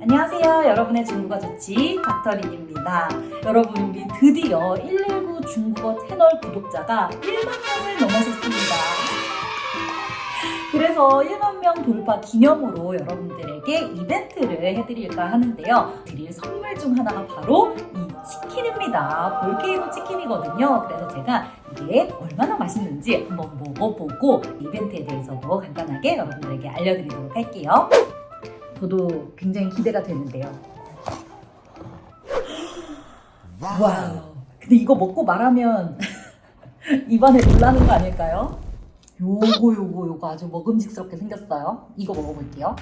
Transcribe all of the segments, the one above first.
안녕하세요. 여러분의 중국어 좋지 닥터린입니다. 여러분 우리 드디어 119 중국어 채널 구독자가 1만 명을 넘어섰습니다. 그래서 1만 명 돌파 기념으로 여러분들에게 이벤트를 해드릴까 하는데요. 드릴 선물 중 하나가 바로 이 치킨입니다. 볼케이노 치킨이거든요. 그래서 제가 이게 얼마나 맛있는지 한번 먹어보고 이벤트에 대해서 도 간단하게 여러분들에게 알려드리도록 할게요. 저도 굉장히 기대가 되는데요. 와우. 근데 이거 먹고 말하면 입안에 놀라는 거 아닐까요? 요거 요거 요거 아주 먹음직스럽게 생겼어요. 이거 먹어볼게요.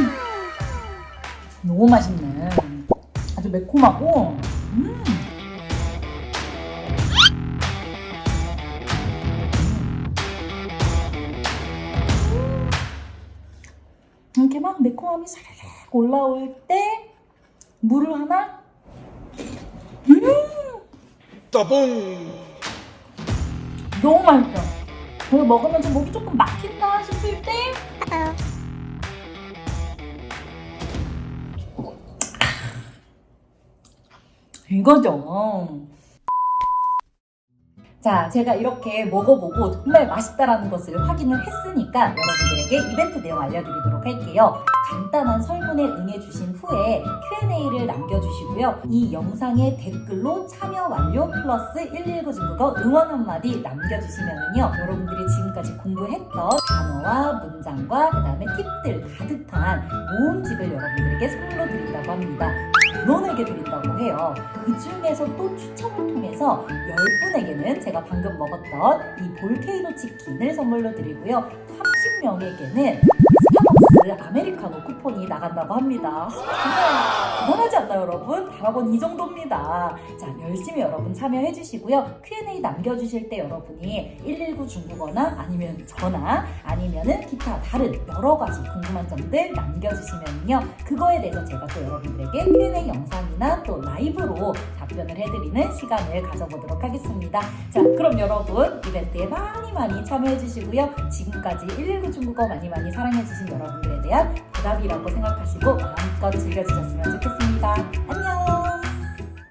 음. 너무 맛있네. 아주 매콤하고. 음. 이렇게 막 매콤함이 사르르 올라올 때 물을 하나 따봉 너무 맛있어. 그거 먹으면서 목이 조금 막힌다 싶을 때 이거죠. 자, 제가 이렇게 먹어보고 정말 맛있다라는 것을 확인을 했으니까 여러분들에게 이벤트 내용 알려드리도록 할게요. 간단한 설문에 응해주신 후에 Q&A를 남겨주시고요. 이 영상에 댓글로 참여 완료 플러스 119 중국어 응원 한마디 남겨주시면은요. 여러분들이 지금까지 공부했던 단어와 문장과 그 다음에 팁들 가득한 모음집을 여러분들에게 선물로 드린다고 합니다. 근원에게 드린다고 해요. 그 중에서 또 추첨을 통해서 10분에게는 제가 방금 먹었던 이 볼케이노 치킨을 선물로 드리고요. 30명에게는 스타벅스 아메리카노 쿠폰이 나간다고 합니다. 대단하지 않나요, 여러분? 바라본 이 정도입니다. 자, 열심히 여러분 참여해 주시고요. Q&A 남겨주실 때 여러분이 119 중국어나 아니면 전화 아니면은 기타 다른 여러 가지 궁금한 점들 남겨주시면요. 그거에 대해서 제가 또 여러분들에게 Q&A 영상이나 또 라이브로 답변을 해드리는 시간을 가져보도록 하겠습니다. 자, 그럼 여러분 이벤트에 많이 많이 참여해 주시고요. 지금까지 119 중국어 많이 많이 사랑해 주신 여러분들에 대한 보답이라고 생각하시고 마음껏 즐겨주셨으면 좋겠습니다. 안녕!